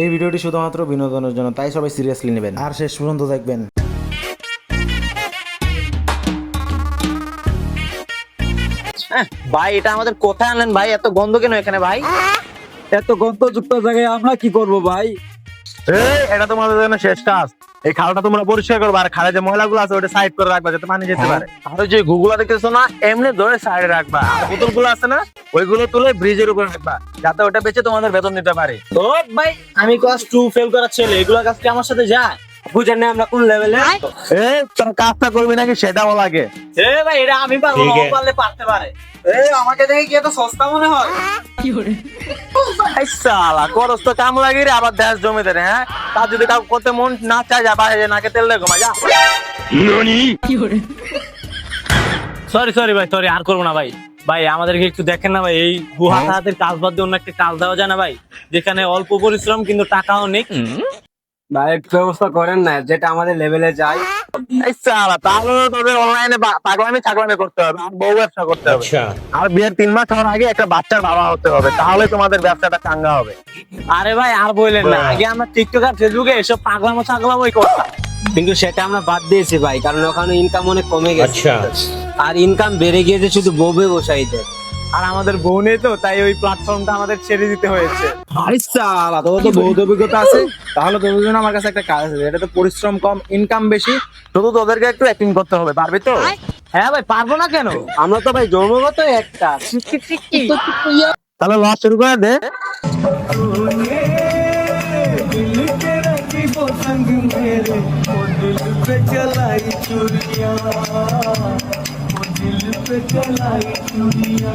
এই ভিডিওটি শুধুমাত্র বিনোদনের জন্য তাই সবাই সিরিয়াসলি নেবেন। আর শেষ পর্যন্ত দেখবেন। হ্যাঁ, ভাই এটা আমাদের কোথায় আনলেন ভাই? এত গন্ধ কেন এখানে ভাই? এত গন্ধযুক্ত জায়গায় আমরা কি করব ভাই? এই, এটা তোমাদের জন্য শেষ কাজ। এই খালটা তোমরা পরিষ্কার করবে আর খালে যে ময়লাগুলো আছে ওটা সাইড করে রাখবা যাতে পানি যেতে পারে। আর যে গুগুলা দেখতেছো না এমনি ধরে সাইডে রাখবা। আর বোতলগুলো আছে না ওইগুলো তুলে ব্রিজের উপরে রাখবা যাতে ওটা বেঁচে তোমাদের বেতন দিতে পারে। তো ভাই আমি ক্লাস টু ফেল করা ছেলে এগুলো কাজ কি আমার সাথে যায়? বুঝেন না আমরা কোন লেভেলে এই তোর কাজটা করবি নাকি সেটাও লাগে। এ ভাই এটা আমি পারব না, পারলে পারতে পারে। এ আমাকে দেখে কি এত সস্তা মনে হয়? এই সালা করস তো কাম লাগে রে আবার দেশ জমি দেরে হ্যাঁ? তার যদি কাউ করতে মন না চায় যা বাইরে নাকে তেল লেগে ঘুমা যা। সরি সরি ভাই সরি আর করব না ভাই। ভাই আমাদেরকে একটু দেখেন না ভাই এই গুহা হাতের কাজ বাদ দিয়ে অন্য একটা কাজ দেওয়া যায় না ভাই যেখানে অল্প পরিশ্রম কিন্তু টাকাও নেই। ভাই একটু ব্যবস্থা করেন না যেটা আমাদের লেভেলে যায়। তাহলে তোদের অনলাইনে পাগলামি ছাগলামি করতে হবে আর বউ ব্যবসা করতে হবে। আর বিয়ের তিন মাস হওয়ার আগে একটা বাচ্চার বাবা হতে হবে তাহলে তোমাদের ব্যবসাটা চাঙ্গা হবে। আরে ভাই আর বললেন না আগে আমরা টিকটক আর ফেসবুকে এসব পাগলামো ছাগলামোই করতাম। কিন্তু সেটা আমরা বাদ দিয়েছি ভাই কারণ ওখানে ইনকাম অনেক কমে গেছে। আর ইনকাম বেড়ে গিয়েছে শুধু বউবে বসাইতে। আর আমাদের বউ নেই তো তাই ওই প্ল্যাটফর্মটা আমাদের ছেড়ে দিতে হয়েছে। আরে সালা তোর তো বহুত অভিজ্ঞতা আছে। তাহলে তোদের জন্য আমার কাছে একটা কাজ আছে এটা তো পরিশ্রম কম ইনকাম বেশি। শুধু তোদেরকে একটু অ্যাক্টিং করতে হবে পারবি তো? হ্যাঁ ভাই পারব না কেন? আমরা তো ভাই জন্মগত একটা তাহলে লস শুরু করে দে। গলায় শুনিয়া